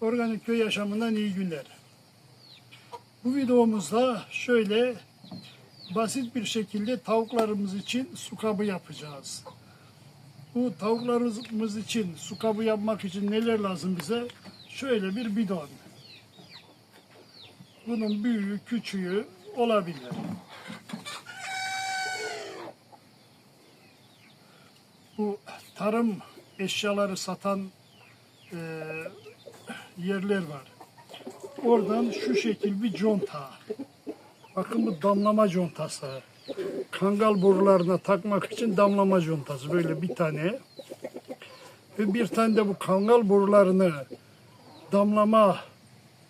Organik köy yaşamından iyi günler. Bu videomuzda şöyle basit bir şekilde tavuklarımız için su kabı yapacağız. Bu tavuklarımız için su kabı yapmak için neler lazım bize? Şöyle bir bidon. Bunun büyüğü, küçüğü olabilir. Bu tarım eşyaları satan yerler var. Oradan şu şekil bir conta. Bakın bu damlama contası. Kangal borularına takmak için damlama contası. Böyle bir tane. Ve bir tane de bu kangal borularını damlama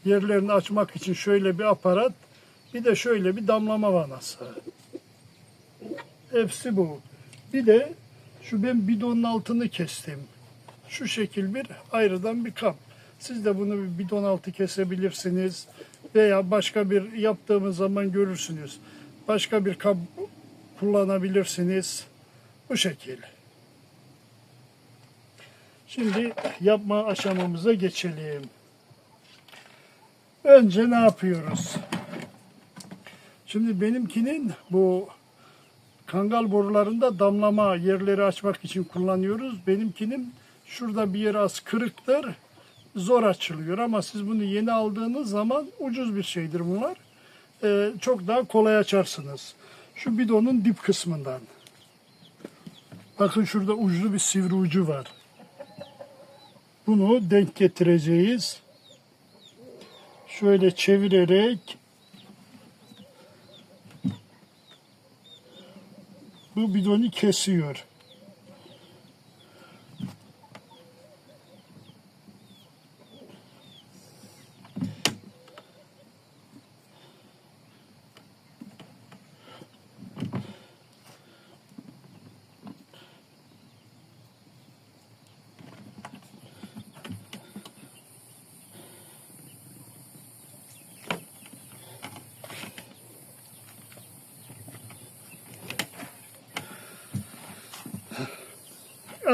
yerlerini açmak için şöyle bir aparat. Bir de şöyle bir damlama vanası. Hepsi bu. Bir de şu ben bidonun altını kestim. Şu şekil bir ayrıdan bir kap. Siz de bunu bir bidon altı kesebilirsiniz. Veya başka bir yaptığımız zaman görürsünüz. Başka bir kap kullanabilirsiniz. Bu şekil. Şimdi yapma aşamamıza geçelim. Önce ne yapıyoruz? Şimdi benimkinin bu kangal borularında damlama yerleri açmak için kullanıyoruz. Benimkinin şurada bir yer az kırıktır. Zor açılıyor ama siz bunu yeni aldığınız zaman ucuz bir şeydir bunlar. Ee, çok daha kolay açarsınız. Şu bidonun dip kısmından. Bakın şurada uçlu bir sivri ucu var. Bunu denk getireceğiz. Şöyle çevirerek bu bidonu kesiyor.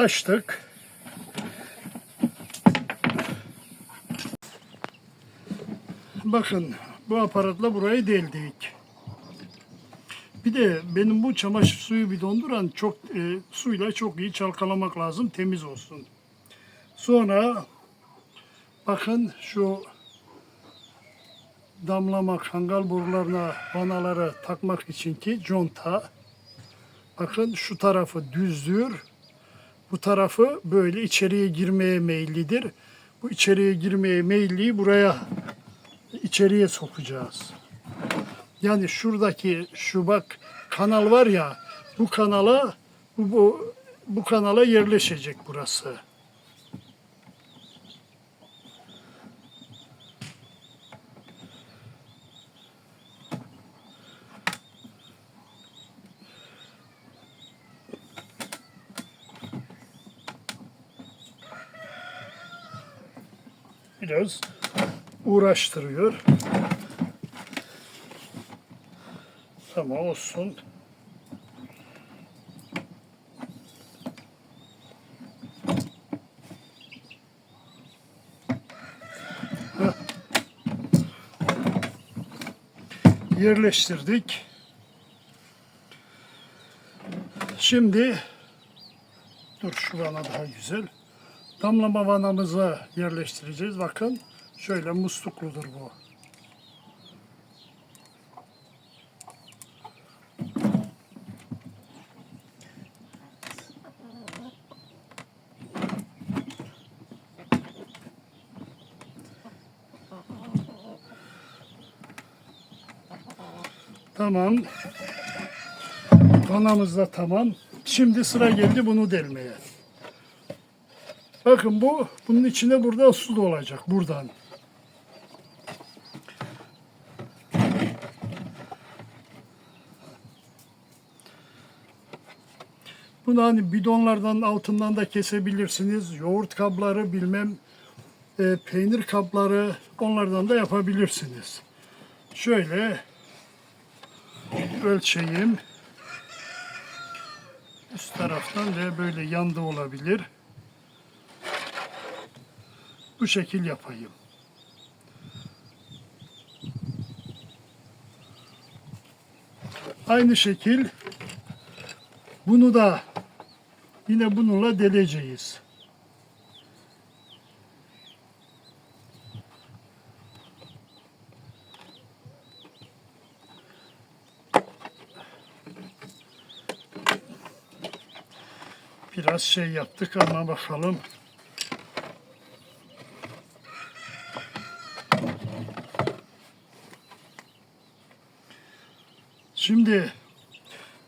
Açtık. Bakın bu aparatla burayı deldik. Bir de benim bu çamaşır suyu bir donduran çok e, suyla çok iyi çalkalamak lazım temiz olsun. Sonra bakın şu damlama kangal borularına vanaları takmak için ki conta. Bakın şu tarafı düzdür. Bu tarafı böyle içeriye girmeye meyillidir. Bu içeriye girmeye meyilliyi buraya içeriye sokacağız. Yani şuradaki şu bak kanal var ya bu kanala bu, bu, bu kanala yerleşecek burası. Biraz uğraştırıyor. Tamam olsun. Yerleştirdik. Şimdi dur şu bana daha güzel damlama vanamıza yerleştireceğiz. Bakın şöyle muslukludur bu. Tamam. Vanamız da tamam. Şimdi sıra geldi bunu delmeye. Bakın bu bunun içine burada su dolacak buradan. Bunu hani bidonlardan altından da kesebilirsiniz. Yoğurt kapları bilmem e, peynir kapları onlardan da yapabilirsiniz. Şöyle ölçeyim. Üst taraftan ve böyle yanda olabilir bu şekil yapayım. Aynı şekil bunu da yine bununla deleceğiz. Biraz şey yaptık ama bakalım. Şimdi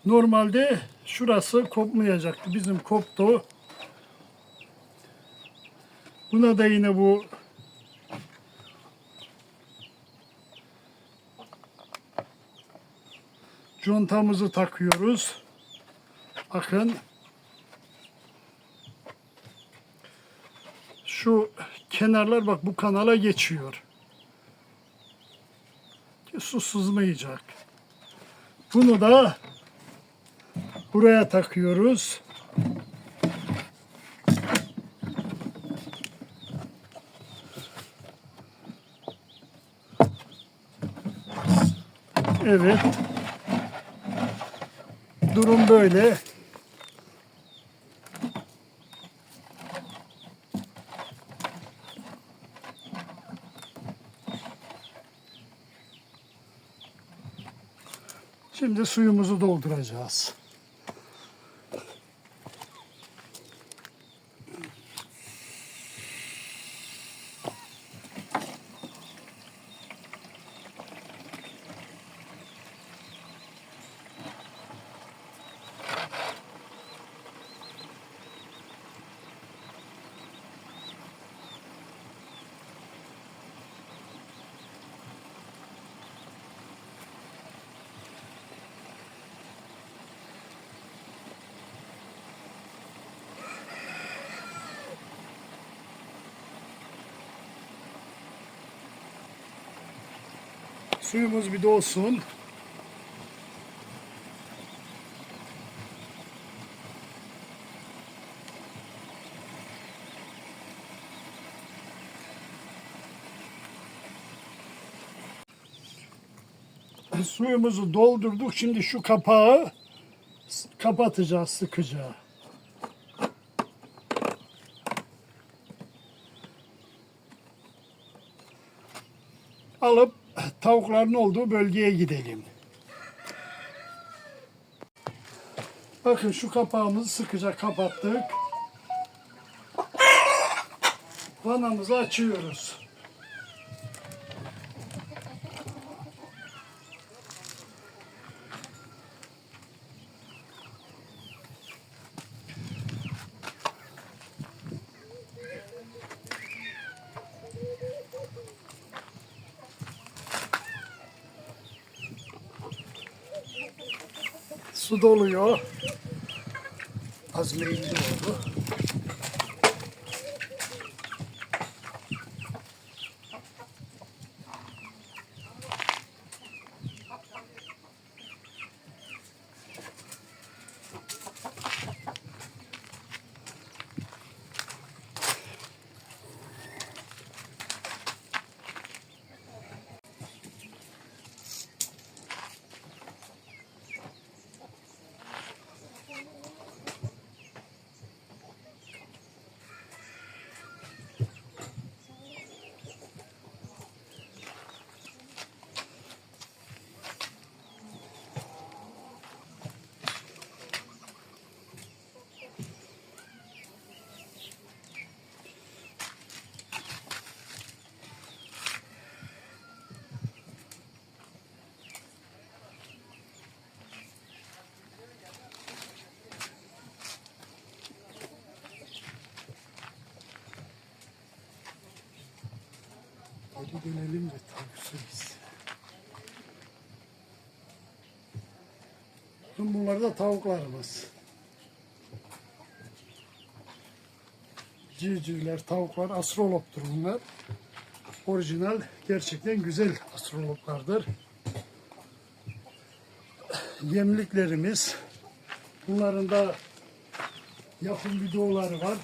normalde şurası kopmayacaktı. Bizim koptu. Buna da yine bu contamızı takıyoruz. Bakın. Şu kenarlar bak bu kanala geçiyor. Su sızmayacak. Bunu da buraya takıyoruz. Evet. Durum böyle. Şimdi suyumuzu dolduracağız. Suyumuz bir dolsun. Suyumuzu doldurduk. Şimdi şu kapağı kapatacağız sıkıca. Alıp tavukların olduğu bölgeye gidelim. Bakın şu kapağımızı sıkıca kapattık. Vanamızı açıyoruz. Su doluyor. Az meyilli oldu. Geri dönelim de tavuksuz. Bunlar da tavuklarımız. Civcivler, tavuklar, astroloptur bunlar. Orijinal, gerçekten güzel astroloplardır. Yemliklerimiz. Bunların da yapım videoları var.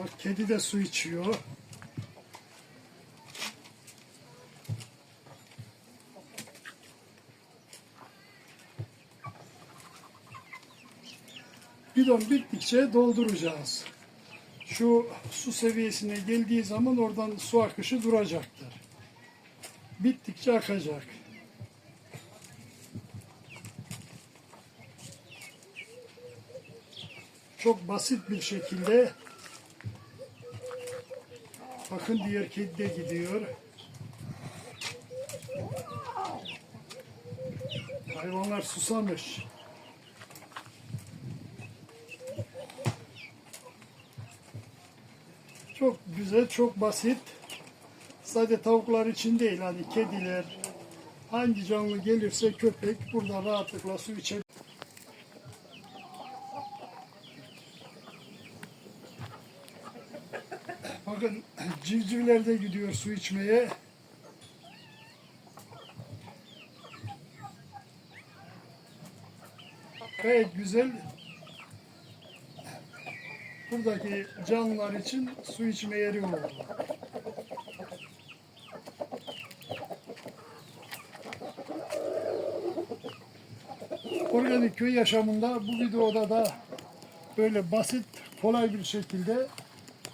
Bak kedi de su içiyor. Bidon bittikçe dolduracağız. Şu su seviyesine geldiği zaman oradan su akışı duracaktır. Bittikçe akacak. Çok basit bir şekilde bakın diğer kedi de gidiyor. Hayvanlar susamış. Çok güzel, çok basit. Sadece tavuklar için değil, hani kediler, hangi canlı gelirse köpek burada rahatlıkla su içebilir. Bakın civcivler de gidiyor su içmeye. Gayet güzel. Buradaki canlılar için su içme yeri oldu. Organik köy yaşamında bu videoda da böyle basit, kolay bir şekilde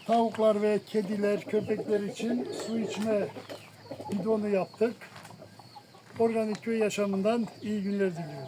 tavuklar ve kediler, köpekler için su içme bidonu yaptık. Organik köy yaşamından iyi günler diliyoruz.